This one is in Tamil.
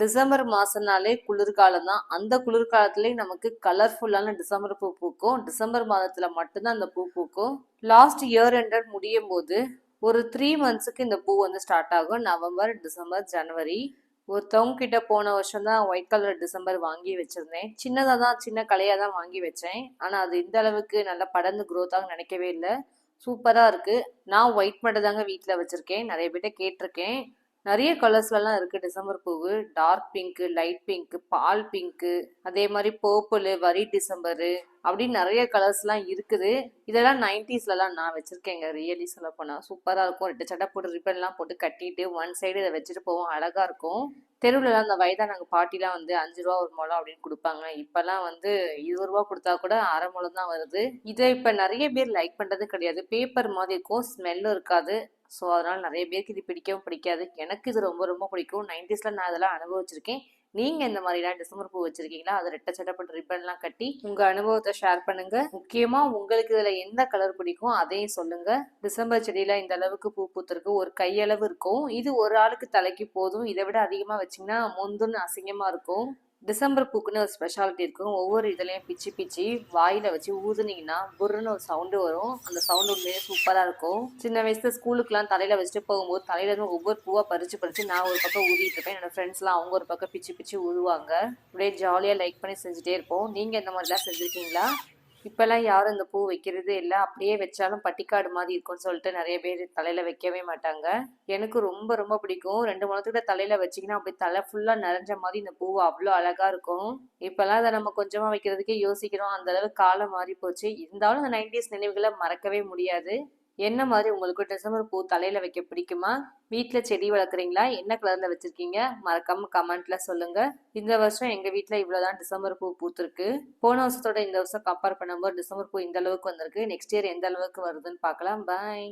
டிசம்பர் மாதம்னாலே குளிர்காலம் தான். அந்த குளிர்காலத்துலேயும் நமக்கு கலர்ஃபுல்லான டிசம்பர் பூ பூக்கும். டிசம்பர் மாதத்தில் மட்டும்தான் அந்த பூ பூக்கும். லாஸ்ட் இயர் எண்டட் முடியும் போது ஒரு த்ரீ மந்த்ஸுக்கு இந்த பூ வந்து ஸ்டார்ட் ஆகும். நவம்பர் டிசம்பர் ஜனவரி ஒருத்தவங்க கிட்ட போன வருஷம் தான் ஒயிட் கலர் டிசம்பர் வாங்கி வச்சிருந்தேன். சின்னதாக தான் சின்ன கலையாக தான் வாங்கி வச்சேன். ஆனால் அது இந்த அளவுக்கு நல்லா படர்ந்து க்ரோத்தாக நினைக்கவே இல்லை. சூப்பராக இருக்குது நான் ஒயிட் மட்டும் தாங்க வீட்டில் வச்சுருக்கேன். நிறைய பேர்கிட்ட கேட்டிருக்கேன். நிறைய கலர்ஸ்லலாம் இருக்குது டிசம்பர் பூவு டார்க் பிங்க்கு லைட் பிங்க்கு பால் பிங்க்கு அதே மாதிரி பர்பிள் வரி டிசம்பரு அப்படின்னு நிறைய கலர்ஸ்லாம் இருக்குது. இதெல்லாம் நைன்டிஸ்லலாம் நான் வச்சுருக்கேங்க. ரியலி சொல்ல போனால் சூப்பராக இருக்கும். ரெண்டு சட்டை போட்டு ரிப்பன்லாம் போட்டு கட்டிட்டு ஒன் சைடு இதை வச்சுட்டு போவோம். அழகாக இருக்கும். தெருவுலலாம் அந்த வயதாக நாங்கள் பாட்டிலாம் வந்து அஞ்சு ரூபா ஒரு முழம் அப்படின்னு கொடுப்பாங்க. இப்போல்லாம் வந்து இருபது ரூபா கொடுத்தா கூட அரை முழம் தான் வருது. இதை இப்போ நிறைய பேர் லைக் பண்ணுறது கிடையாது. பேப்பர் மாதிரி இருக்கும். ஸ்மெல்லும் இருக்காது. ஸோ அதனால நிறைய பேருக்கு இது பிடிக்கவும் பிடிக்காது. எனக்கு இது ரொம்ப ரொம்ப பிடிக்கும். நைன்டிஸ்ல நான் இதெல்லாம் அனுபவிச்சிருக்கேன். நீங்க இந்த மாதிரிலாம் டிசம்பர் பூ வச்சிருக்கீங்களா? அது ரெட்டை சட்டப்பட்ட ரிப்பன்லாம் கட்டி உங்க அனுபவத்தை ஷேர் பண்ணுங்க. முக்கியமா உங்களுக்கு இதுல எந்த கலர் பிடிக்கும் அதையும் சொல்லுங்க. டிசம்பர் செடியில இந்த அளவுக்கு பூ பூத்திருக்கு. ஒரு கையளவு இருக்கும். இது ஒரு ஆளுக்கு தலைக்கு போதும். இதை விட அதிகமா வச்சீங்கன்னா முந்துன்னு அசிங்கமா இருக்கும். டிசம்பர் பூக்குன்னு ஒரு ஸ்பெஷாலிட்டி இருக்கும். ஒவ்வொரு இதுலையும் பிச்சு பிச்சு வாயில வச்சு ஊதுனீங்கன்னா புர்ருன்னு ஒரு சவுண்டு வரும். அந்த சவுண்டு உண்மையே சூப்பராக இருக்கும். சின்ன வயசுல ஸ்கூலுக்குலாம் தலையில வச்சுட்டு போகும்போது தலையில இருந்து ஒவ்வொரு பூவா பறிச்சு பறிச்சு நான் ஒரு பக்கம் ஊதிட்டு இருப்பேன். என்னோட ஃப்ரெண்ட்ஸ்லாம் அவங்க ஒரு பக்கம் பிச்சு பிச்சு ஊதுவாங்க. அப்படியே ஜாலியா லைக் பண்ணி செஞ்சுட்டே இருப்போம். நீங்க இந்த மாதிரிலாம் செஞ்சிருக்கீங்களா? இப்பெல்லாம் யாரும் இந்த பூ வைக்கிறதே இல்லை. அப்படியே வச்சாலும் பட்டிக்காடு மாதிரி இருக்கும்னு சொல்லிட்டு நிறைய பேர் தலையில வைக்கவே மாட்டாங்க. எனக்கு ரொம்ப ரொம்ப பிடிக்கும். ரெண்டு மூணத்துக்கிட்ட தலையில வச்சிங்கன்னா அப்படியே தலை ஃபுல்லா நிறைஞ்ச மாதிரி இந்த பூ அவ்வளோ அழகா இருக்கும். இப்பெல்லாம் அதை நம்ம கொஞ்சமா வைக்கிறதுக்கே யோசிக்கிறோம். அந்த அளவுக்கு காலம் மாறி போச்சு இருந்தாலும் அந்த நைன்டிஸ் நினைவுகளை மறக்கவே முடியாது. என்ன மாதிரி உங்களுக்கு டிசம்பர் பூ தலையில் வைக்க பிடிக்குமா? வீட்டில் செடி வளர்க்குறீங்களா? என்ன கலரில் வச்சுருக்கீங்க? மறக்காம கமெண்ட்டில் சொல்லுங்கள் இந்த வருஷம் எங்கள் வீட்டில் இவ்வளோ தான் டிசம்பர் பூ பூத்திருக்கு. போன வருஷத்தோட இந்த வருஷம் கம்பேர் பண்ணும்போது டிசம்பர் பூ இந்த அளவுக்கு வந்திருக்கு. நெக்ஸ்ட் இயர் எந்த அளவுக்கு வருதுன்னு பார்க்கலாம். பாய்